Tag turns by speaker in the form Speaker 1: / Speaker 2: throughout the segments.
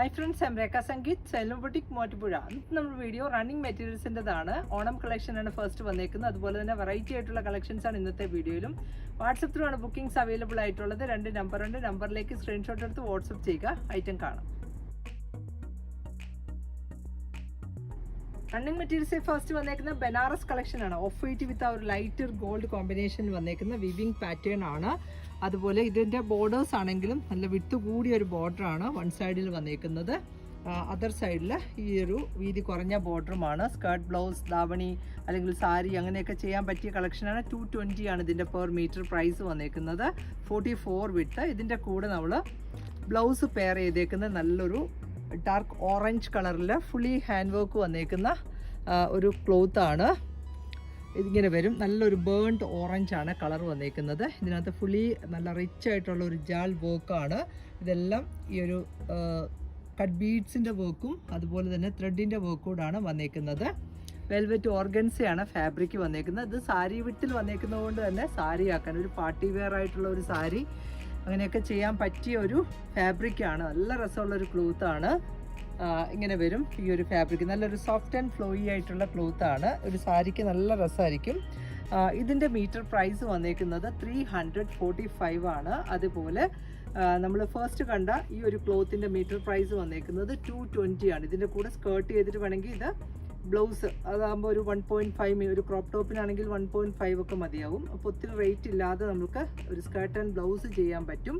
Speaker 1: Hi friends I'm Rekha Sangeeth സെലം boutique മോറ്റുപുഴ ഇന്നത്തെ നമ്മുടെ വീഡിയോ റണ്ണിങ് മെറ്റീരിയൽസിന്റെതാണ് ഓണം കളക്ഷൻ ആണ് ഫസ്റ്റ് വന്നേക്കുന്നത്. അതുപോലെ തന്നെ വെറൈറ്റി ആയിട്ടുള്ള കളക്ഷൻസ് ആണ് ഇന്നത്തെ വീഡിയോയിലും വാട്സപ്പ് ത്രൂ ആണ് ബുക്കിംഗ്സ് അവൈലബിൾ ആയിട്ടുള്ളത്. രണ്ട് നമ്പറുണ്ട് നമ്പറിലേക്ക് സ്ക്രീൻഷോട്ട് എടുത്ത് വാട്സപ്പ് ചെയ്യുക. ഐറ്റം കാണാം. റണ്ണിങ് മെറ്റീരിയൽസ് ഫസ്റ്റ് വന്നേക്കുന്ന ബനാറസ് കളക്ഷൻ ആണ്. ഓഫ് വൈറ്റ് വിത്ത് ആ ഒരു ലൈറ്റർ ഗോൾഡ് കോമ്പിനേഷൻ വന്നേക്കുന്ന വിവിങ് പാറ്റേൺ ആണ്. അതുപോലെ ഇതിന്റെ ബോർഡേഴ്സ് ആണെങ്കിലും നല്ല വിട്ട് കൂടിയ ഒരു ബോർഡർ ആണ് വൺ സൈഡിൽ വന്നേക്കുന്നത്. അതർ സൈഡിൽ ഈ ഒരു വീതി കുറഞ്ഞ ബോർഡറുമാണ് സ്കേർട്ട് ബ്ലൗസ് ദാവണി അല്ലെങ്കിൽ സാരി അങ്ങനെയൊക്കെ ചെയ്യാൻ പറ്റിയ കളക്ഷനാണ് ടു ട്വന്റി ആണ് ഇതിന്റെ പെർ മീറ്റർ പ്രൈസ് വന്നേക്കുന്നത്. ഫോർട്ടി ഫോർ വിട്ട് ഇതിന്റെ കൂടെ നമ്മൾ ബ്ലൗസ് പെയർ ചെയ്തേക്കുന്ന നല്ലൊരു ഡാർക്ക് ഓറഞ്ച് കളറിൽ ഫുള്ളി ഹാൻഡ് വർക്ക് വന്നേക്കുന്ന ഒരു ക്ലോത്ത് ആണ്. ഇതിങ്ങനെ വരും. നല്ലൊരു ബേൺഡ് ഓറഞ്ച് ആണ് കളർ വന്നേക്കുന്നത്. ഇതിനകത്ത് ഫുള്ളി നല്ല റിച്ച് ആയിട്ടുള്ള ഒരു ജാൾ വർക്കാണ് ഇതെല്ലാം ഈ ഒരു കട്ട് ബീഡ്സിന്റെ വർക്കും അതുപോലെ തന്നെ ത്രെഡിന്റെ വർക്കൂടാണ് വന്നേക്കുന്നത്. വെൽവെറ്റ് ഓർഗൻസയാണ് ഫാബ്രിക് വന്നേക്കുന്നത്. ഇത് സാരി വിട്ടിൽ വന്നേക്കുന്നത് കൊണ്ട് തന്നെ സാരി ആക്കാൻ ഒരു പാർട്ടി വെയർ ആയിട്ടുള്ള ഒരു സാരി അങ്ങനെയൊക്കെ ചെയ്യാൻ പറ്റിയ ഒരു ഫാബ്രിക്കാണ്. നല്ല രസമുള്ള ഒരു ക്ലോത്ത് ആണ്. ഇങ്ങനെ വരും ഈ ഒരു ഫാബ്രിക് നല്ലൊരു സോഫ്റ്റ് ആൻഡ് ഫ്ലോയി ആയിട്ടുള്ള ക്ലോത്ത് ആണ്. ഒരു സാരിക്ക് നല്ല രസമായിരിക്കും. ഇതിന്റെ മീറ്റർ പ്രൈസ് വന്നേക്കുന്നത് ത്രീ ഹൺഡ്രഡ് ഫോർട്ടി ഫൈവ് ആണ്. അതുപോലെ നമ്മൾ ഫസ്റ്റ് കണ്ട ഈ ഒരു ക്ലോത്തിന്റെ മീറ്റർ പ്രൈസ് വന്നേക്കുന്നത് ടു ട്വന്റി ആണ്. ഇതിന്റെ കൂടെ സ്കേർട്ട് ചെയ്തിട്ട് വേണമെങ്കിൽ ഇത് ബ്ലൗസ് അതാകുമ്പോൾ ഒരു വൺ പോയിന്റ് ഫൈവ് ഒരു ക്രോപ്പ് ടോപ്പിനാണെങ്കിൽ വൺ പോയിന്റ് ഫൈവ് ഒക്കെ മതിയാവും. അപ്പോൾ ഒത്തിരി റേറ്റ് ഇല്ലാതെ നമുക്ക് ഒരു സ്കേർട്ട് ആൻഡ് ബ്ലൗസ് ചെയ്യാൻ പറ്റും.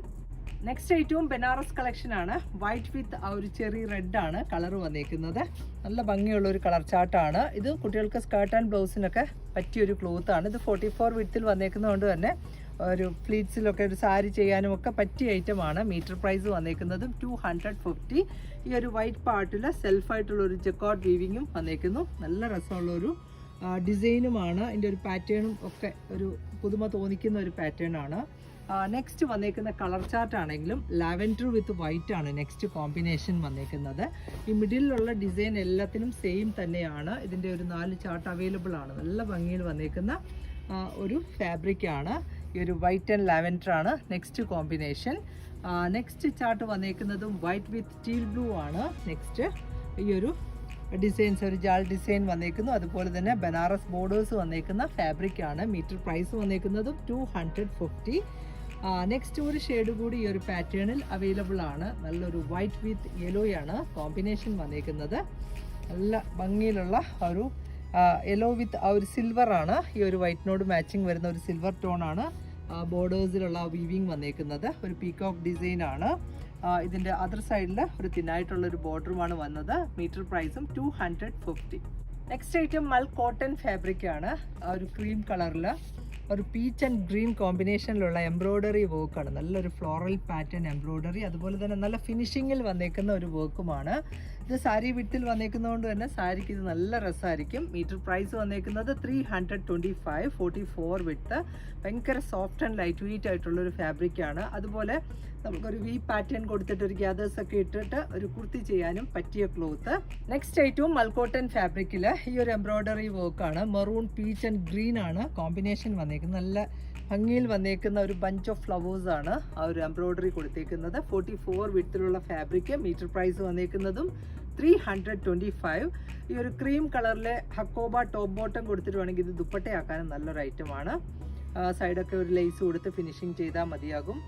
Speaker 1: നെക്സ്റ്റ് ഐറ്റവും ബനാറസ് കളക്ഷൻ ആണ്. വൈറ്റ് വിത്ത് ആ ഒരു ചെറിയ റെഡ് ആണ് കളർ വന്നേക്കുന്നത്. നല്ല ഭംഗിയുള്ള ഒരു കളർ ചാർട്ടാണ് ഇത് കുട്ടികൾക്ക് സ്കേർട്ട് ആൻഡ് ബ്ലൗസിനൊക്കെ പറ്റിയൊരു ക്ലോത്ത് ആണ്. ഇത് ഫോർട്ടി ഫോർ വിത്തിൽ വന്നേക്കുന്നതുകൊണ്ട് തന്നെ ഒരു പ്ലീറ്റ്സിലൊക്കെ ഒരു സാരി ചെയ്യാനും ഒക്കെ പറ്റിയ ഐറ്റമാണ്. മീറ്റർ പ്രൈസ് വന്നേക്കുന്നത് ടു ഹൺഡ്രഡ് ഫിഫ്റ്റി ഈ ഒരു വൈറ്റ് പാർട്ടിൽ സെൽഫായിട്ടുള്ള ഒരു ജക്കോട്ട് വീവിങ്ങും വന്നേക്കുന്നു. നല്ല രസമുള്ളൊരു ഡിസൈനുമാണ് അതിന്റെ ഒരു പാറ്റേണും ഒക്കെ ഒരു പുതുമ തോന്നിക്കുന്ന ഒരു പാറ്റേൺ ആണ്. നെക്സ്റ്റ് വന്നേക്കുന്ന കളർ ചാർട്ട് ആണെങ്കിലും ലാവൻഡർ വിത്ത് വൈറ്റ് ആണ് നെക്സ്റ്റ് കോമ്പിനേഷൻ വന്നേക്കുന്നത്. ഈ മിഡിലുള്ള ഡിസൈൻ എല്ലാത്തിനും സെയിം തന്നെയാണ്. ഇതിന്റെ ഒരു നാല് ചാർട്ട് അവൈലബിൾ ആണ്. നല്ല ഭംഗിയിൽ വന്നേക്കുന്ന ഒരു ഫാബ്രിക് ആണ്. ഈ ഒരു വൈറ്റ് ആൻഡ് ലാവൻഡർ ആണ് നെക്സ്റ്റ് കോമ്പിനേഷൻ നെക്സ്റ്റ് ചാർട്ട് വന്നേക്കുന്നതും വൈറ്റ് വിത്ത് സ്റ്റീൽ ബ്ലൂ ആണ് നെക്സ്റ്റ് ഈ ഒരു ഡിസൈൻസ് ഒരു ജാൾ ഡിസൈൻ വന്നേക്കുന്നു. അതുപോലെ തന്നെ ബനാറസ് ബോർഡേഴ്സ് വന്നേക്കുന്ന ഫാബ്രിക് ആണ്. മീറ്റർ പ്രൈസ് വന്നേക്കുന്നതും ടു ഹൺഡ്രഡ് ഫിഫ്റ്റി നെക്സ്റ്റ് ഒരു ഷെയ്ഡ് കൂടി ഈ ഒരു പാറ്റേണിൽ അവൈലബിൾ ആണ്. നല്ലൊരു വൈറ്റ് വിത്ത് യെലോയാണ് കോമ്പിനേഷൻ വന്നേക്കുന്നത്. നല്ല ഭംഗിയിലുള്ള ഒരു യെല്ലോ വിത്ത് ആ ഒരു സിൽവർ ആണ്. ഈ ഒരു വൈറ്റിനോട് മാച്ചിങ് വരുന്ന ഒരു സിൽവർ ടോൺ ആണ്. ബോർഡേഴ്സിലുള്ള വീവിങ് വന്നേക്കുന്നത്. ഒരു പീകോക്ക് ഡിസൈൻ ആണ്. ഇതിന്റെ അതർ സൈഡിൽ ഒരു തിന്നായിട്ടുള്ള ഒരു ബോർഡറുമാണ് വന്നത്. മീറ്റർ പ്രൈസും two hundred fifty next item mul cotton fabric ആണ്. ഒരു ക്രീം കളറിൽ ഒരു പീച്ച് ആൻഡ് ഗ്രീൻ കോമ്പിനേഷനിലുള്ള എംബ്രോയ്ഡറി വർക്കാണ് നല്ലൊരു ഫ്ലോറൽ പാറ്റേൺ എംബ്രോയ്ഡറി അതുപോലെ തന്നെ നല്ല ഫിനിഷിങ്ങിൽ വന്നേക്കുന്ന ഒരു വർക്കുമാണ് ഇത് സാരി വിട്ടിൽ വന്നേക്കുന്നതുകൊണ്ട് തന്നെ സാരിക്ക് ഇത് നല്ല രസമായിരിക്കും. മീറ്റർ പ്രൈസ് വന്നേക്കുന്നത് three hundred twenty five forty four width ഭയങ്കര സോഫ്റ്റ് ആൻഡ് ലൈറ്റ് വെയിറ്റ് ആയിട്ടുള്ള ഒരു ഫാബ്രിക്കാണ് അതുപോലെ നമുക്കൊരു വി പാറ്റേൺ കൊടുത്തിട്ട് ഒരു ഗ്യാദേഴ്സ് ഒക്കെ ഇട്ടിട്ട് ഒരു കുർത്തി ചെയ്യാനും പറ്റിയ ക്ലോത്ത് നെക്സ്റ്റ് ഐറ്റവും മൽക്കോട്ടൻ ഫാബ്രിക്കിൽ ഈ ഒരു എംബ്രോയ്ഡറി വർക്കാണ് മെറൂൺ പീച്ച് ആൻഡ് ഗ്രീൻ ആണ്. കോമ്പിനേഷൻ വന്നേക്കുന്നത്. നല്ല ഭംഗിയിൽ വന്നേക്കുന്ന ഒരു ബഞ്ച് ഓഫ് ഫ്ലവേഴ്സ് ആണ് ആ ഒരു എംബ്രോയ്ഡറി കൊടുത്തേക്കുന്നത്. ഫോർട്ടി ഫോർ വിട്ടിലുള്ള ഫാബ്രിക് മീറ്റർ പ്രൈസ് വന്നേക്കുന്നതും ത്രീ ഹൺഡ്രഡ് ട്വന്റി ഫൈവ് ഈ ഒരു ക്രീം കളറിലെ ഹക്കോബ ടോപ്പ് ബോട്ടം കൊടുത്തിട്ട് വേണമെങ്കിൽ ഇത് ദുപ്പട്ടയാക്കാനും നല്ലൊരു ഐറ്റമാണ് സൈഡൊക്കെ ഒരു ലേസ് കൊടുത്ത് ഫിനിഷിങ് ചെയ്താൽ മതിയാകും.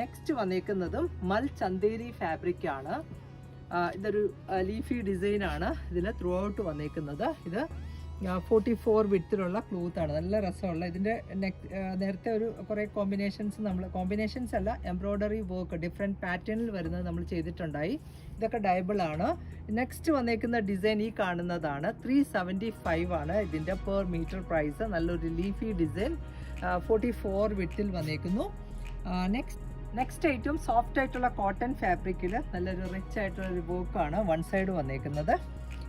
Speaker 1: നെക്സ്റ്റ് വന്നേക്കുന്നതും മൽ ചന്തേരി ഫാബ്രിക് ആണ് ഇതൊരു ലീഫി ഡിസൈനാണ് ഇതിൽ ത്രൂ ഔട്ട് വന്നേക്കുന്നത്. ഇത് ഫോർട്ടി ഫോർ വിട്ടിലുള്ള ക്ലോത്ത് ആണ്. നല്ല രസമുള്ള ഇതിന്റെ നെക് നേരത്തെ ഒരു കുറേ കോമ്പിനേഷൻസ് നമ്മൾ കോമ്പിനേഷൻസ് അല്ല എംബ്രോയ്ഡറി വർക്ക് ഡിഫറെന്റ് പാറ്റേണിൽ വരുന്നത് നമ്മൾ ചെയ്തിട്ടുണ്ടായി. ഇതൊക്കെ ഡയബിൾ ആണ്. നെക്സ്റ്റ് വന്നേക്കുന്ന ഡിസൈൻ ഈ കാണുന്നതാണ്. ത്രീ സെവന്റി ഫൈവ് ആണ് ഇതിന്റെ പെർ മീറ്റർ പ്രൈസ് നല്ലൊരു ലീഫി ഡിസൈൻ ഫോർട്ടി ഫോർ വിട്ടിൽ വന്നേക്കുന്നു. നെക്സ്റ്റ് നെക്സ്റ്റ് ഐറ്റം സോഫ്റ്റ് ആയിട്ടുള്ള കോട്ടൺ ഫാബ്രിക്കിൽ നല്ലൊരു റിച്ച് ആയിട്ടുള്ള ഒരു വർക്കാണ് വൺ സൈഡ് വന്നേക്കുന്നത്.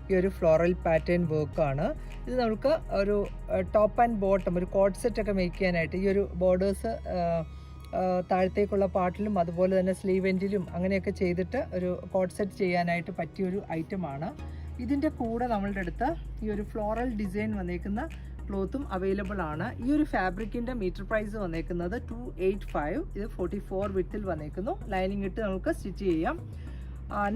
Speaker 1: ഈ ഒരു ഫ്ലോറൽ പാറ്റേൺ വർക്കാണ് ഇത് നമുക്ക് ഒരു ടോപ്പ് ആൻഡ് ബോട്ടം ഒരു കോട്ട് സെറ്റ് ഒക്കെ മേക്ക് ചെയ്യാനായിട്ട് ഈ ഒരു ബോർഡേഴ്സ് താഴത്തേക്കുള്ള പാട്ടിലും അതുപോലെ തന്നെ സ്ലീവ് എൻഡിലും അങ്ങനെയൊക്കെ ചെയ്തിട്ട് ഒരു കോട്ട് സെറ്റ് ചെയ്യാനായിട്ട് പറ്റിയൊരു ഐറ്റമാണ് ഇതിന്റെ കൂടെ നമ്മളുടെ അടുത്ത് ഈ ഒരു ഫ്ലോറൽ ഡിസൈൻ വന്നേക്കുന്ന ക്ലോത്തും അവൈലബിൾ ആണ്. ഈ ഒരു ഫാബ്രിക്കിന്റെ മീറ്റർ പ്രൈസ് വന്നേക്കുന്നത് ടു എയ്റ്റ് ഫൈവ് ഇത് ഫോർട്ടി ഫോർ വിത്തിൽ വന്നേക്കുന്നു. ലൈനിങ് ഇട്ട് നമുക്ക് സ്റ്റിച്ച് ചെയ്യാം.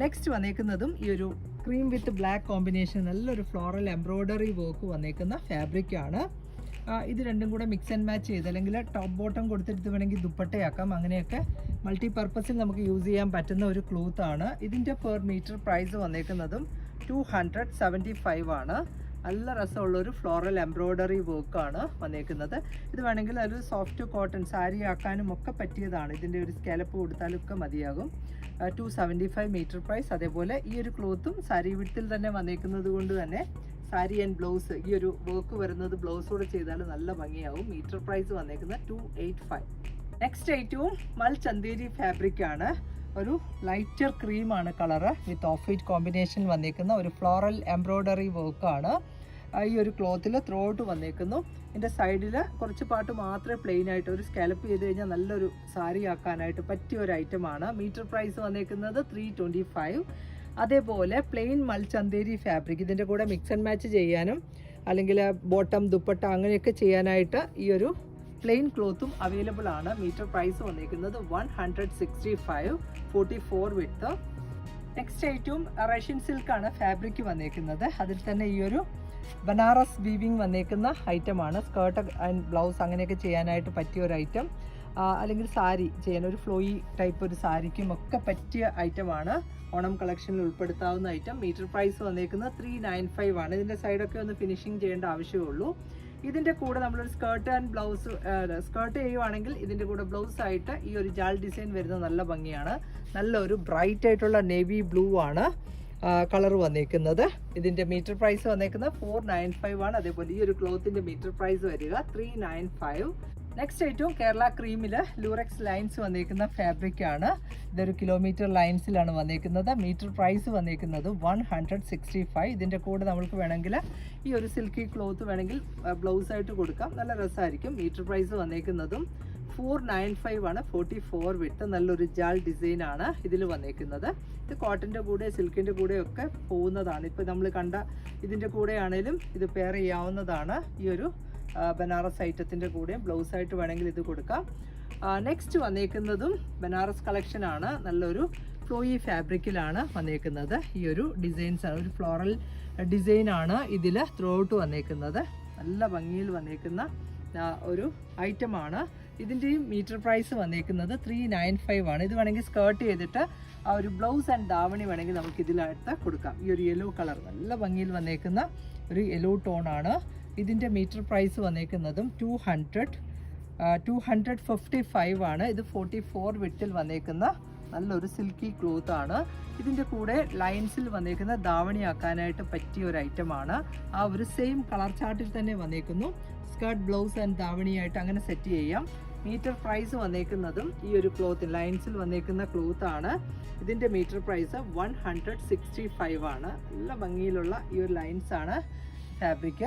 Speaker 1: നെക്സ്റ്റ് വന്നേക്കുന്നതും ഈ ഒരു ക്രീം വിത്ത് ബ്ലാക്ക് കോമ്പിനേഷൻ നല്ലൊരു ഫ്ലോറൽ എംബ്രോയ്ഡറി വർക്ക് വന്നേക്കുന്ന ഫാബ്രിക് ആണ്. ഇത് രണ്ടും കൂടെ മിക്സ് ആൻഡ് മാച്ച് ചെയ്ത് അല്ലെങ്കിൽ ടോപ്പ് ബോട്ടം കൊടുത്തിട്ട് വേണമെങ്കിൽ ദുപ്പട്ടയാക്കാം. അങ്ങനെയൊക്കെ മൾട്ടി പർപ്പസിൽ നമുക്ക് യൂസ് ചെയ്യാൻ പറ്റുന്ന ഒരു ക്ലോത്ത് ആണ്. ഇതിന്റെ പെർ മീറ്റർ പ്രൈസ് വന്നേക്കുന്നതും ടു ഹൺഡ്രഡ് സെവന്റി ഫൈവ് ആണ്. നല്ല രസമുള്ള ഒരു ഫ്ലോറൽ എംബ്രോയ്ഡറി വർക്കാണ് വന്നേക്കുന്നത്. ഇത് വേണമെങ്കിൽ ഒരു സോഫ്റ്റ് കോട്ടൺ സാരി ആക്കാനും ഒക്കെ പറ്റിയതാണ്. ഇതിന്റെ ഒരു സ്കാലപ്പ് കൊടുത്താലൊക്കെ മതിയാകും. Two seventy five metre price അതേപോലെ ഈ ഒരു ക്ലോത്തും സാരി വിട്ടിൽ തന്നെ വന്നേക്കുന്നത് കൊണ്ട് തന്നെ സാരി ആൻഡ് ബ്ലൗസ് ഈ ഒരു വർക്ക് വരുന്നത് ബ്ലൗസോടെ ചെയ്താൽ നല്ല ഭംഗിയാവും. മീറ്റർ പ്രൈസ് വന്നേക്കുന്നത് ടു എയ്റ്റ് ഫൈവ് നെക്സ്റ്റ് ഐറ്റവും മൽ ചന്തേരി ഫാബ്രിക് ആണ്. ഒരു ലൈറ്റർ ക്രീമാണ് colour with off white combination വന്നേക്കുന്ന ഒരു ഫ്ലോറൽ എംബ്രോയ്ഡറി വർക്കാണ് ഈ ഒരു ക്ലോത്തിൽ ത്രോട്ട് വന്നേക്കുന്നു. ഇതിന്റെ സൈഡിൽ കുറച്ച് പാട്ട് മാത്രമേ പ്ലെയിൻ ആയിട്ട് ഒരു സ്കാലപ്പ് ചെയ്ത് കഴിഞ്ഞാൽ നല്ലൊരു സാരി ആക്കാനായിട്ട് പറ്റിയ ഒരു ഐറ്റമാണ് മീറ്റർ പ്രൈസ് വന്നേക്കുന്നത് ത്രീ ട്വന്റി ഫൈവ് അതേപോലെ പ്ലെയിൻ മൽചന്തേരി ഫാബ്രിക് ഇതിന്റെ കൂടെ മിക്സ് ആൻഡ് മാച്ച് ചെയ്യാനും അല്ലെങ്കിൽ ബോട്ടം ദുപ്പട്ട അങ്ങനെയൊക്കെ ചെയ്യാനായിട്ട് ഈ ഒരു പ്ലെയിൻ ക്ലോത്തും അവൈലബിൾ ആണ്. മീറ്റർ പ്രൈസ് വന്നിരിക്കുന്നത് one hundred sixty five forty four width next ഐറ്റവും റഷ്യൻ സിൽക്കാണ് ഫാബ്രിക് വന്നേക്കുന്നത്. അതിൽ തന്നെ ഈ ഒരു ബനാറസ് വീവിങ് വന്നേക്കുന്ന ഐറ്റമാണ്. സ്കേർട്ട് ആൻഡ് ബ്ലൗസ് അങ്ങനെയൊക്കെ ചെയ്യാനായിട്ട് പറ്റിയ ഒരു ഐറ്റം. അല്ലെങ്കിൽ സാരി ചെയ്യാൻ ഒരു ഫ്ലോയി ടൈപ്പ് ഒരു സാരിക്കും ഒക്കെ പറ്റിയ ഐറ്റമാണ്. ഓണം കളക്ഷനിൽ ഉൾപ്പെടുത്താവുന്ന ഐറ്റം. മീറ്റർ പ്രൈസ് വന്നേക്കുന്നത് ത്രീ നയൻ ഫൈവ് ആണ്. ഇതിന്റെ സൈഡൊക്കെ ഒന്ന് ഫിനിഷിങ് ചെയ്യേണ്ട ആവശ്യമുള്ളൂ ഇതിന്റെ കൂടെ നമ്മളൊരു സ്കേർട്ട് ആൻഡ് ബ്ലൗസ് സ്കേർട്ട് ചെയ്യുവാണെങ്കിൽ ഇതിന്റെ കൂടെ ബ്ലൗസ് ആയിട്ട് ഈ ഒരു ജാൾ ഡിസൈൻ വരുന്നത് നല്ല ഭംഗിയാണ്. നല്ലൊരു ബ്രൈറ്റ് ആയിട്ടുള്ള നേവി ബ്ലൂ ആണ്. കളർ വന്നേക്കുന്നത്. ഇതിന്റെ മീറ്റർ പ്രൈസ് വന്നേക്കുന്നത് ഫോർ നയൻ ഫൈവ് ആണ്. അതേപോലെ ഈ ഒരു ക്ലോത്തിന്റെ മീറ്റർ പ്രൈസ് വരിക ത്രീ നയൻ ഫൈവ് നെക്സ്റ്റ് ഏറ്റവും കേരള ക്രീമിൽ ലൂറക്സ് ലൈൻസ് വന്നേക്കുന്ന ഫാബ്രിക് ആണ്. ഇതൊരു കിലോമീറ്റർ ലൈൻസിലാണ് വന്നേക്കുന്നത്. മീറ്റർ പ്രൈസ് വന്നേക്കുന്നത് വൺ ഹൺഡ്രഡ് സിക്സ്റ്റി ഫൈവ് ഇതിന്റെ കൂടെ നമ്മൾക്ക് വേണമെങ്കിൽ ഈ ഒരു സിൽക്കി ക്ലോത്ത് വേണമെങ്കിൽ ബ്ലൗസ് ആയിട്ട് കൊടുക്കാം. നല്ല രസമായിരിക്കും. മീറ്റർ പ്രൈസ് വന്നേക്കുന്നതും. ഫോർ നയൻ ഫൈവ് ആണ്. ഫോർട്ടി ഫോർ വിട്ട് നല്ലൊരു ജാൾ ഡിസൈൻ ആണ് ഇതിൽ വന്നേക്കുന്നത്. ഇത് കോട്ടന്റെ കൂടെ സിൽക്കിന്റെ കൂടെ ഒക്കെ പോകുന്നതാണ്. ഇപ്പോൾ നമ്മൾ കണ്ട ഇതിന്റെ കൂടെ ആണെങ്കിലും ഇത് പെയർ ചെയ്യാവുന്നതാണ്. ഈ ഒരു ബനാറസ് ഐറ്റത്തിന്റെ കൂടെയും ബ്ലൗസ് ആയിട്ട് വേണമെങ്കിൽ ഇത് കൊടുക്കാം. നെക്സ്റ്റ് വന്നേക്കുന്നതും ബനാറസ് കളക്ഷൻ ആണ്. നല്ലൊരു ഫ്ലോയി ഫാബ്രിക്കിലാണ് വന്നേക്കുന്നത്. ഈ ഒരു ഡിസൈൻസ് ആണ്. ഒരു ഫ്ലോറൽ ഡിസൈൻ ആണ് ഇതിൽ ത്രൂ ഔട്ട് വന്നേക്കുന്നത്. നല്ല ഭംഗിയിൽ വന്നേക്കുന്ന ഒരു ഐറ്റമാണ് ഇതിന്റെയും മീറ്റർ പ്രൈസ് വന്നേക്കുന്നത് ത്രീ നയൻ ഫൈവ് ആണ്. ഇത് വേണമെങ്കിൽ സ്കേർട്ട് ചെയ്തിട്ട് ആ ഒരു ബ്ലൗസ് ആൻഡ് ദാവണി വേണമെങ്കിൽ നമുക്ക് ഇതിലായിട്ട് കൊടുക്കാം. ഈ ഒരു യെല്ലോ കളർ നല്ല ഭംഗിയിൽ വന്നേക്കുന്ന ഒരു യെല്ലോ ടോൺ ആണ്. ഇതിന്റെ metre price വന്നേക്കുന്നതും two hundred two hundred fifty five ആണ്. ഇത് ഫോർട്ടി ഫോർ വിട്ടിൽ വന്നേക്കുന്ന നല്ലൊരു സിൽക്കി ക്ലോത്ത് ആണ്. ഇതിന്റെ കൂടെ ലൈൻസിൽ വന്നേക്കുന്ന ദാവണിയാക്കാനായിട്ട് പറ്റിയ ഒരു ഐറ്റമാണ് ആ ഒരു സെയിം കളർ ചാർട്ടിൽ തന്നെ വന്നേക്കുന്നു. സ്കേർട്ട് ബ്ലൗസ് ആൻഡ് ധാവണിയായിട്ട് അങ്ങനെ സെറ്റ് ചെയ്യാം. മീറ്റർ പ്രൈസ് വന്നേക്കുന്നതും ഈ ഒരു ക്ലോത്ത് ലൈൻസിൽ വന്നേക്കുന്ന ക്ലോത്ത് ആണ്. ഇതിന്റെ metre price one hundred sixty five ആണ്. നല്ല ഭംഗിയിലുള്ള ഈ ഒരു ലൈൻസ് ആണ് ഫാബ്രിക്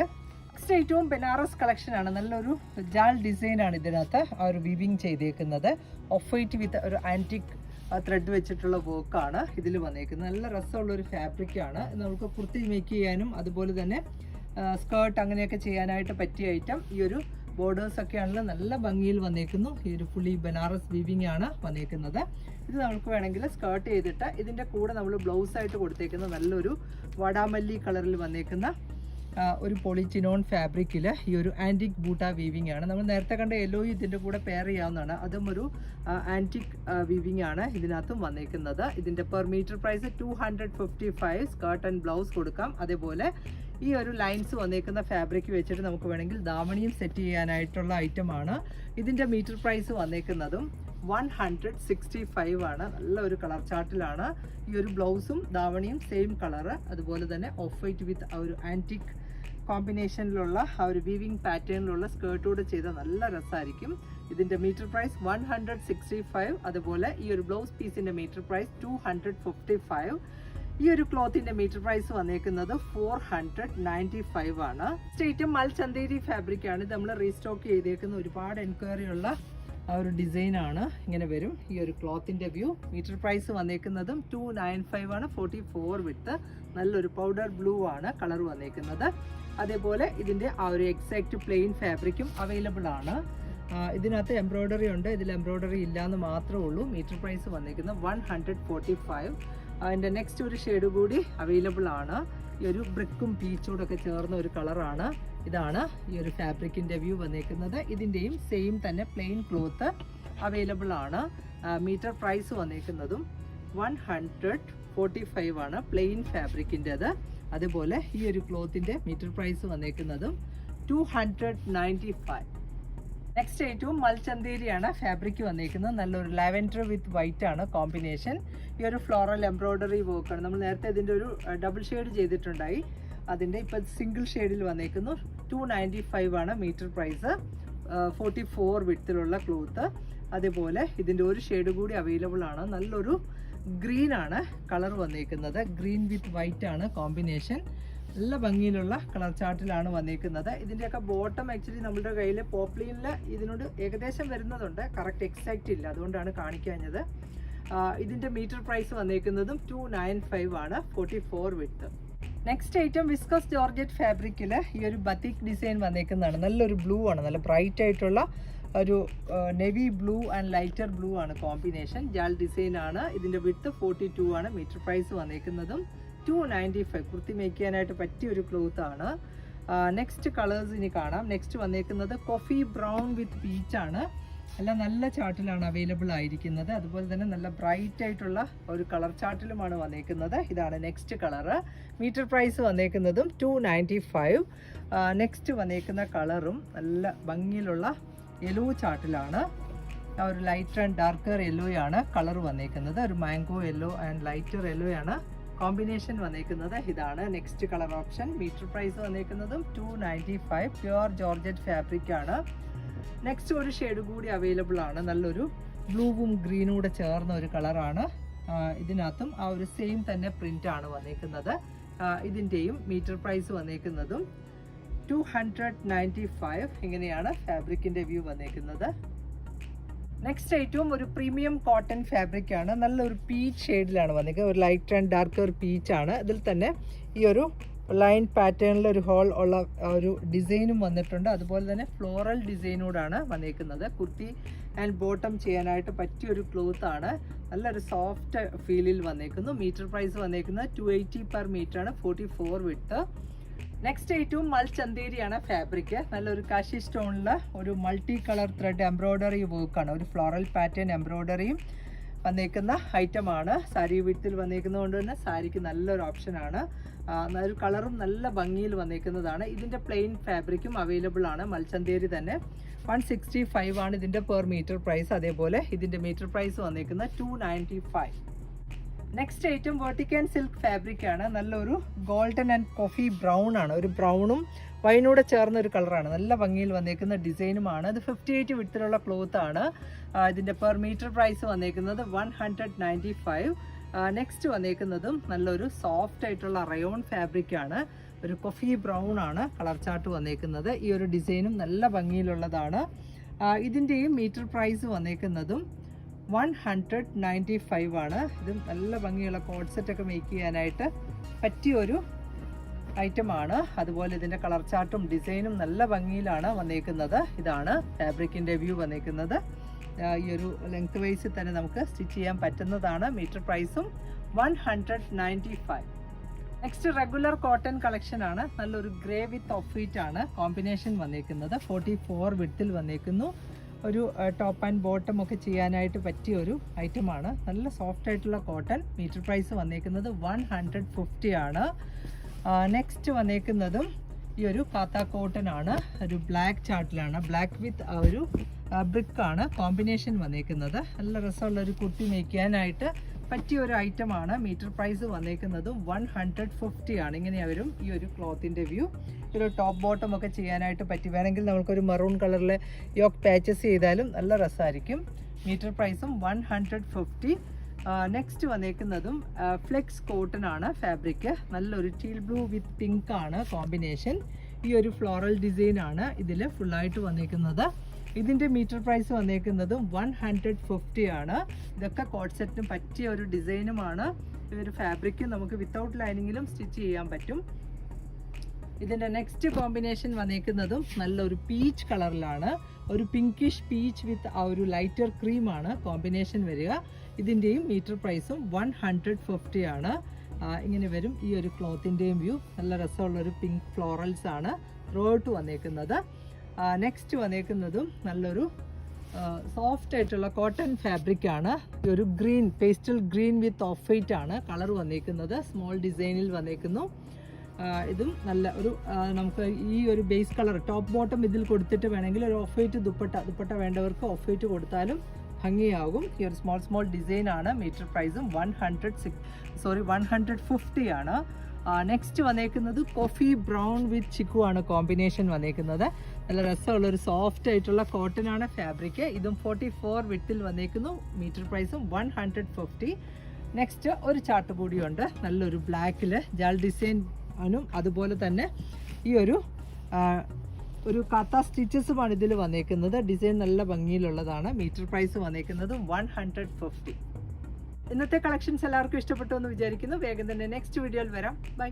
Speaker 1: നെക്സ്റ്റ് ഏറ്റവും ബനാറസ് കളക്ഷൻ ആണ്. നല്ലൊരു ജാൽ ഡിസൈൻ ആണ് ഇതിനകത്ത് ആ ഒരു വിവിങ് ചെയ്തേക്കുന്നത്. ഓഫ് വൈറ്റ് വിത്ത് ഒരു ആന്റിക് ത്രെഡ് വെച്ചിട്ടുള്ള വർക്കാണ് ഇതിൽ വന്നേക്കുന്നത്. നല്ല രസമുള്ളൊരു ഫാബ്രിക്കാണ് നമുക്ക് കുർത്തി മേക്ക് ചെയ്യാനും അതുപോലെ തന്നെ സ്കേർട്ട് അങ്ങനെയൊക്കെ ചെയ്യാനായിട്ട് പറ്റിയ ഐറ്റം ഈ ഒരു ബോർഡേഴ്സ് ഒക്കെ ആണല്ലോ നല്ല ഭംഗിയിൽ വന്നേക്കുന്നു. ഈ ഒരു ഫുള്ളി ബനാറസ് വീവിങ് ആണ് വന്നേക്കുന്നത്. ഇത് നമുക്ക് വേണമെങ്കിൽ സ്കേർട്ട് ചെയ്തിട്ട് ഇതിന്റെ കൂടെ നമ്മൾ ബ്ലൗസ് ആയിട്ട് കൊടുത്തേക്കുന്ന നല്ലൊരു വടാമല്ലി കളറിൽ വന്നേക്കുന്ന ഒരു പൊളിച്ചിനോൺ ഫാബ്രിക്കിൽ ഈ ഒരു ആന്റിക് ബൂട്ട വീവിംഗ് ആണ്. നമ്മൾ നേരത്തെ കണ്ട യെല്ലോ ഇതിന്റെ കൂടെ പെയർ ചെയ്യാവുന്നതാണ്. അതും ഒരു ആന്റിക് വീവിംഗ് ആണ് ഇതിനകത്തും വന്നേക്കുന്നത്. ഇതിന്റെ per metre price two hundred fifty five skirt and blouse കൊടുക്കാം. അതേപോലെ ഈ ഒരു ലൈൻസ് വന്നേക്കുന്ന ഫാബ്രിക് വെച്ചിട്ട് നമുക്ക് വേണമെങ്കിൽ ദാമണിയും സെറ്റ് ചെയ്യാനായിട്ടുള്ള ഐറ്റമാണ് ഇതിന്റെ മീറ്റർ പ്രൈസ് വന്നേക്കുന്നതും വൺ ഹൺഡ്രഡ് സിക്സ്റ്റി ഫൈവ് ആണ്. നല്ല ഒരു കളർ ചാർട്ടിലാണ് ഈ ഒരു ബ്ലൗസും ദാവണിയും സെയിം കളറ് അതുപോലെ തന്നെ ഓഫ് വൈറ്റ് വിത്ത് ഒരു ആന്റിക് കോമ്പിനേഷനിലുള്ള ആ ഒരു വീവിങ് പാറ്റേണിലുള്ള സ്കേർട്ടോട് ചെയ്ത നല്ല രസമായിരിക്കും ഇതിന്റെ metre price one hundred sixty five അതുപോലെ ഈ ഒരു ബ്ലൗസ് പീസിന്റെ metre price two hundred fifty five ഈ ഒരു ക്ലോത്തിന്റെ മീറ്റർ പ്രൈസ് വന്നേക്കുന്നത് ഫോർ ഹൺഡ്രഡ് നയന്റി ഫൈവ് ആണ് സ്റ്റേറ്റ് മൽചന്തേരി ഫാബ്രിക് ആണ്. നമ്മൾ റീസ്റ്റോക്ക് ചെയ്തേക്കുന്ന ഒരുപാട് എൻക്വയറി ഉള്ള ആ ഒരു ഡിസൈൻ ആണ്. ഇങ്ങനെ വരും. ഈ ഒരു ക്ലോത്തിന്റെ വ്യൂ മീറ്റർ പ്രൈസ് വന്നേക്കുന്നതും ടു നയൻ ഫൈവ് ആണ്. ഫോർട്ടി ഫോർ വിട്ട് നല്ലൊരു പൗഡർ ബ്ലൂ ആണ്. കളർ വന്നേക്കുന്നത്. അതേപോലെ ഇതിന്റെ ആ ഒരു എക്സാക്ട് പ്ലെയിൻ ഫാബ്രിക്കും അവൈലബിൾ ആണ്. ഇതിനകത്ത് എംബ്രോയ്ഡറി ഉണ്ട്. ഇതിൽ എംബ്രോയ്ഡറി ഇല്ലാന്ന് മാത്രമേ ഉള്ളൂ. മീറ്റർ പ്രൈസ് വന്നിരിക്കുന്നത് വൺ ഹൺഡ്രഡ് ഫോർട്ടി ഫൈവ് അതിന്റെ നെക്സ്റ്റ് ഒരു ഷെയ്ഡ് കൂടി അവൈലബിൾ ആണ്. ഈ ഒരു ബ്രിക്കും പീച്ചോടും ഒക്കെ ചേർന്ന ഒരു കളറാണ് ഇതാണ് ഈ ഒരു ഫാബ്രിക്കിന്റെ വ്യൂ വന്നിരിക്കുന്നത്. ഇതിന്റെയും സെയിം തന്നെ പ്ലെയിൻ ക്ലോത്ത് അവൈലബിൾ ആണ്. മീറ്റർ പ്രൈസ് വന്നിരിക്കുന്നതും വൺ ഹൺഡ്രഡ് ഫോർട്ടി ഫൈവ് ആണ് പ്ലെയിൻ ഫാബ്രിക്കിന്റെത് അതുപോലെ ഈ ഒരു ക്ലോത്തിന്റെ metre price വന്നേക്കുന്നതും two hundred ninety five next ഏറ്റവും മൽച്ചന്തേരിയാണ് ഫാബ്രിക് വന്നേക്കുന്നത്. നല്ലൊരു ലാവൻഡർ വിത്ത് വൈറ്റ് ആണ് കോമ്പിനേഷൻ. ഈ ഒരു ഫ്ലോറൽ എംബ്രോയ്ഡറി വർക്കാണ് നമ്മൾ നേരത്തെ ഇതിന്റെ ഒരു ഡബിൾ ഷെയ്ഡ് ചെയ്തിട്ടുണ്ടായി. അതിന്റെ ഇപ്പം സിംഗിൾ ഷെയ്ഡിൽ വന്നേക്കുന്നു. ടു നയന്റി ഫൈവ് ആണ് മീറ്റർ പ്രൈസ്. ഫോർട്ടി ഫോർ വിട്ടിലുള്ള ക്ലോത്ത് അതേപോലെ ഇതിന്റെ ഒരു ഷെയ്ഡ് കൂടി അവൈലബിൾ ആണ്. നല്ലൊരു ഗ്രീൻ ആണ് കളർ വന്നിരിക്കുന്നത് ഗ്രീൻ വിത്ത് വൈറ്റ് ആണ് കോമ്പിനേഷൻ. നല്ല ഭംഗിയിലുള്ള കളർ ചാർട്ടിലാണ് വന്നിരിക്കുന്നത് ഇതിന്റെയൊക്കെ ബോട്ടം ആക്ച്വലി നമ്മുടെ കയ്യിൽ പോപ്ലീനിൽ ഇതിനോട് ഏകദേശം വരുന്നതുണ്ട്. കറക്റ്റ് എക്സാക്റ്റ് ഇല്ല. അതുകൊണ്ടാണ് കാണിക്കാഞ്ഞത്. ഇതിന്റെ മീറ്റർ പ്രൈസ് വന്നിരിക്കുന്നതും ടു നയൻ ഫൈവ് ആണ്. Forty four width next item viscose georgette ഫാബ്രിക്കിൽ ഈ ഒരു ബത്തിക് ഡിസൈൻ വന്നേക്കുന്നതാണ്. നല്ലൊരു ബ്ലൂ ആണ്. നല്ല ബ്രൈറ്റ് ആയിട്ടുള്ള ഒരു navy blue and lighter blue ആണ് കോമ്പിനേഷൻ ജാൽ ഡിസൈൻ ആണ്. ഇതിന്റെ വിട്ട് ഫോർട്ടി ടു ആണ്. മീറ്റർ പ്രൈസ് വന്നേക്കുന്നതും ടു നയന്റി ഫൈവ് കുർത്തി മേക്കാനായിട്ട് പറ്റിയ ഒരു ക്ലോത്ത് ആണ്. നെക്സ്റ്റ് കളേഴ്സ് ഇനി കാണാം. നെക്സ്റ്റ് വന്നേക്കുന്നത് കോഫി ബ്രൗൺ വിത്ത് പീച്ച് ആണ്. എല്ലാം നല്ല ചാർട്ടിലാണ് അവൈലബിൾ ആയിരിക്കുന്നത്. അതുപോലെ തന്നെ നല്ല ബ്രൈറ്റ് ആയിട്ടുള്ള ഒരു കളർ ചാർട്ടിലുമാണ് വന്നേക്കുന്നത്. ഇതാണ് നെക്സ്റ്റ് കളറ് മീറ്റർ പ്രൈസ് വന്നേക്കുന്നതും ടു നയന്റി ഫൈവ് നെക്സ്റ്റ് വന്നേക്കുന്ന കളറും നല്ല ഭംഗിയിലുള്ള യെല്ലോ ചാർട്ടിലാണ് ഒരു ലൈറ്റർ ആൻഡ് ഡാർക്കർ യെല്ലോ ആണ് കളർ വന്നേക്കുന്നത്. ഒരു mango yellow and lighter yellow ആണ് കോമ്പിനേഷൻ വന്നേക്കുന്നത്. ഇതാണ് next colour option metre price വന്നേക്കുന്നതും two ninety five pure georgette fabric ആണ്. നെക്സ്റ്റ് ഒരു ഷെയ്ഡ് കൂടി അവൈലബിൾ ആണ്. നല്ലൊരു ബ്ലൂവും ഗ്രീനും കൂടെ ചേർന്ന ഒരു കളറാണ് ഇതിനകത്തും ആ ഒരു സെയിം തന്നെ പ്രിന്റ് ആണ് വന്നേക്കുന്നത്. ഇതിന്റെയും മീറ്റർ പ്രൈസ് വന്നേക്കുന്നതും ടു ഹൺഡ്രഡ് നയന്റി ഫൈവ് ഇങ്ങനെയാണ് ഫാബ്രിക്കിന്റെ വ്യൂ വന്നേക്കുന്നത്. നെക്സ്റ്റ് ഐറ്റവും ഒരു പ്രീമിയം കോട്ടൺ ഫാബ്രിക് ആണ്. നല്ലൊരു പീച്ച് ഷെയ്ഡിലാണ് വന്നിരിക്കുന്നത് ഒരു ലൈറ്റ് ആൻഡ് ഡാർക്കർ പീച്ച് ആണ്. ഇതിൽ തന്നെ ഈ ഒരു ലൈൻ പാറ്റേണിൽ ഒരു ഹോൾ ഉള്ള ഒരു ഡിസൈനും വന്നിട്ടുണ്ട്. അതുപോലെ തന്നെ ഫ്ലോറൽ ഡിസൈനോടാണ് വന്നിരിക്കുന്നത് കുർത്തി ആൻഡ് ബോട്ടം ചെയ്യാനായിട്ട് പറ്റിയ ഒരു ക്ലോത്ത് ആണ്. നല്ലൊരു സോഫ്റ്റ് ഫീലിൽ വന്നേക്കുന്നു. മീറ്റർ പ്രൈസ് വന്നേക്കുന്നത് ടു എയ്റ്റി പെർ മീറ്റർ ആണ്. ഫോർട്ടി ഫോർ വിട്ട് നെക്സ്റ്റ് ഏറ്റവും മൾച്ചന്തേരിയാണ് ഫാബ്രിക് നല്ലൊരു കാശി സ്റ്റോണിൽ ഒരു മൾട്ടി കളർ ത്രെഡ് എംബ്രോയ്ഡറി വർക്കാണ് ഒരു ഫ്ലോറൽ പാറ്റേൺ എംബ്രോയ്ഡറിയും വന്നേക്കുന്ന ഐറ്റമാണ് സാരി വിത്തിൽ വന്നേക്കുന്നത് കൊണ്ട് തന്നെ സാരിക്ക് നല്ലൊരു ഓപ്ഷനാണ് നല്ലൊരു കളറും നല്ല ഭംഗിയിൽ വന്നേക്കുന്നതാണ്. ഇതിന്റെ പ്ലെയിൻ ഫാബ്രിക്കും അവൈലബിൾ ആണ്. മൽച്ചന്തേരി തന്നെ വൺ സിക്സ്റ്റി ഫൈവ് ആണ് ഇതിന്റെ പെർ മീറ്റർ പ്രൈസ് അതേപോലെ ഇതിന്റെ മീറ്റർ പ്രൈസ് വന്നേക്കുന്നത് two ninety five next item vertical silk fabric ആണ്. നല്ലൊരു ഗോൾഡൻ ആൻഡ് കോഫി ബ്രൗൺ ആണ്. ഒരു ബ്രൗണും വൈനൂടെ ചേർന്ന ഒരു കളറാണ് നല്ല ഭംഗിയിൽ വന്നേക്കുന്ന ഡിസൈനുമാണ് ഇത് ഫിഫ്റ്റി എയ്റ്റ് വിട്ടിലുള്ള ക്ലോത്ത് ആണ്. ഇതിന്റെ പെർ മീറ്റർ പ്രൈസ് വന്നേക്കുന്നത് one hundred ninety five next വന്നേക്കുന്നതും നല്ലൊരു സോഫ്റ്റ് ആയിട്ടുള്ള റയോൺ ഫാബ്രിക് ആണ്. ഒരു കൊഫി ബ്രൗൺ ആണ് കളർ ചാർട്ട് വന്നേക്കുന്നത്. ഈ ഒരു ഡിസൈനും നല്ല ഭംഗിയിലുള്ളതാണ്. ഇതിന്റെയും മീറ്റർ പ്രൈസ് വന്നേക്കുന്നതും വൺ ഹൺഡ്രഡ് നയന്റി ഫൈവ് ആണ്. ഇത് നല്ല ഭംഗിയുള്ള കോഡ് സെറ്റ് ഒക്കെ മേക്ക് ചെയ്യാനായിട്ട് പറ്റിയ ഒരു ഐറ്റമാണ് അതുപോലെ ഇതിന്റെ കളർ ചാർട്ടും ഡിസൈനും നല്ല ഭംഗിയിലാണ് വന്നേക്കുന്നത്. ഇതാണ് ഫാബ്രിക്കിന്റെ വ്യൂ വന്നേക്കുന്നത്. ഈ ഒരു ലെങ്ത് വൈസിൽ തന്നെ നമുക്ക് സ്റ്റിച്ച് ചെയ്യാൻ പറ്റുന്നതാണ്. മീറ്റർ പ്രൈസും one hundred ninety five. Next regular cotton collection ആണ്. നല്ലൊരു ഗ്രേ വിത്ത് ഓഫ് വൈറ്റ് ആണ്. കോമ്പിനേഷൻ വന്നേക്കുന്നത്. ഫോർട്ടി ഫോർ വിട്ടിൽ വന്നേക്കുന്നു. ഒരു ടോപ്പ് ആൻഡ് ബോട്ടം ഒക്കെ ചെയ്യാനായിട്ട് പറ്റിയ ഒരു ഐറ്റമാണ് നല്ല സോഫ്റ്റ് ആയിട്ടുള്ള കോട്ടൺ മീറ്റർ പ്രൈസ് വന്നേക്കുന്നത് വൺ ഹൺഡ്രഡ് ഫിഫ്റ്റി ആണ്. നെക്സ്റ്റ് വന്നേക്കുന്നതും ഈ ഒരു കാത്ത കോട്ടൺ ആണ്. ഒരു ബ്ലാക്ക് ചാർട്ടിലാണ് ബ്ലാക്ക് വിത്ത് ഒരു ബ്രിക്കാണ് കോമ്പിനേഷൻ വന്നേക്കുന്നത്. നല്ല രസമുള്ള ഒരു കുട്ടി മേക്ക് ചെയ്യാനായിട്ട് പറ്റിയ ഒരു ഐറ്റം ആണ് മീറ്റർ പ്രൈസ് വന്നേക്കുന്നത് വൺ ഹൺഡ്രഡ് ഫിഫ്റ്റി ആണ്. ഇങ്ങനെയാണ് വരും ഈ ഒരു ക്ലോത്തിന്റെ വ്യൂ. ഒരു ടോപ്പ് ബോട്ടം ഒക്കെ ചെയ്യാനായിട്ട് പറ്റി. വേണമെങ്കിൽ നമുക്കൊരു മറൂൺ കളറിലെ യോക്ക് പാച്ചസ് ചെയ്താലും നല്ല രസമായിരിക്കും. മീറ്റർ പ്രൈസും വൺ ഹൺഡ്രഡ് ഫിഫ്റ്റി. നെക്സ്റ്റ് വന്നേക്കുന്നതും ഫ്ലെക്സ് കോട്ടൺ ആണ് ഫാബ്രിക്. നല്ലൊരു ടീൽ ബ്ലൂ വിത്ത് പിങ്ക് ആണ് കോമ്പിനേഷൻ. ഈ ഒരു ഫ്ലോറൽ ഡിസൈൻ ആണ് ഇതിൽ ഫുള്ളായിട്ട് വന്നേക്കുന്നത്. ഇതിന്റെ മീറ്റർ പ്രൈസ് വന്നേക്കുന്നത് വൺ ഹൺഡ്രഡ് ഫിഫ്റ്റി ആണ്. ഇതൊക്കെ കോട്ട് സെറ്റിന് പറ്റിയ ഒരു ഡിസൈനുമാണ്. ഈ ഒരു ഫാബ്രിക് നമുക്ക് വിത്തൗട്ട് ലൈനിങ്ങിലും സ്റ്റിച്ച് ചെയ്യാൻ പറ്റും. ഇതിന്റെ നെക്സ്റ്റ് കോമ്പിനേഷൻ വന്നേക്കുന്നതും നല്ലൊരു പീച്ച് കളറിലാണ്. ഒരു പിങ്കിഷ് പീച്ച് വിത്ത് ആ ഒരു ലൈറ്റർ ക്രീമാണ് കോമ്പിനേഷൻ വരിക. ഇതിന്റെയും മീറ്റർ പ്രൈസും വൺ ഹൺഡ്രഡ് ഫിഫ്റ്റി ആണ്. ഇങ്ങനെ വരും ഈ ഒരു ക്ലോത്തിന്റെയും വ്യൂ. നല്ല രസമുള്ളൊരു പിങ്ക് ഫ്ലോറൽസ് ആണ്. റോട്ട് വന്നേക്കുന്നത്. നെക്സ്റ്റ് വന്നേക്കുന്നതും നല്ലൊരു സോഫ്റ്റ് ആയിട്ടുള്ള കോട്ടൺ ഫാബ്രിക് ആണ്. ഒരു green pastel green with off white ആണ് കളർ വന്നേക്കുന്നത്. സ്മോൾ ഡിസൈനിൽ വന്നേക്കുന്നു. ഇതും നല്ല ഒരു നമുക്ക് ഈ ഒരു ബേസ് കളർ ടോപ്പ് ബോട്ടം ഇതിൽ കൊടുത്തിട്ട് വേണമെങ്കിൽ ഒരു ഓഫ് വൈറ്റ് ദുപ്പട്ട ദുപ്പട്ട വേണ്ടവർക്ക് ഓഫ് വൈറ്റ് കൊടുത്താലും ഭംഗിയാകും. ഈ ഒരു സ്മോൾ സ്മോൾ ഡിസൈൻ ആണ്. മീറ്റർ പ്രൈസും one hundred six sorry one hundred fifty ആണ്. നെക്സ്റ്റ് വന്നേക്കുന്നത് കോഫി ബ്രൗൺ വിത്ത് ചിക്കു ആണ് കോമ്പിനേഷൻ വന്നേക്കുന്നത്. നല്ല രസമുള്ള ഒരു സോഫ്റ്റ് ആയിട്ടുള്ള കോട്ടൺ ആണ് ഫാബ്രിക് ഇതും ഫോർട്ടി ഫോർ വിട്ടിൽ വന്നേക്കുന്നു. മീറ്റർ പ്രൈസും വൺ ഹൺഡ്രഡ് ഫിഫ്റ്റി നെക്സ്റ്റ് ഒരു ചാർട്ട് കൂടിയുണ്ട് നല്ലൊരു ബ്ലാക്കിൽ ജാൽ ഡിസൈൻ ആണും അതുപോലെ തന്നെ ഈ ഒരു ഒരു കത്ത സ്റ്റിച്ചസുമാണ് ഇതിൽ വന്നേക്കുന്നത്. ഡിസൈൻ നല്ല ഭംഗിയിലുള്ളതാണ്. മീറ്റർ പ്രൈസ് വന്നേക്കുന്നത് വൺ ഹൺഡ്രഡ് ഫിഫ്റ്റി ഇന്നത്തെ കളക്ഷൻസ് എല്ലാവർക്കും ഇഷ്ടപ്പെട്ടു എന്ന് വിചാരിക്കുന്നു. വേഗം തന്നെ നെക്സ്റ്റ് വീഡിയോയിൽ വരാം. ബൈ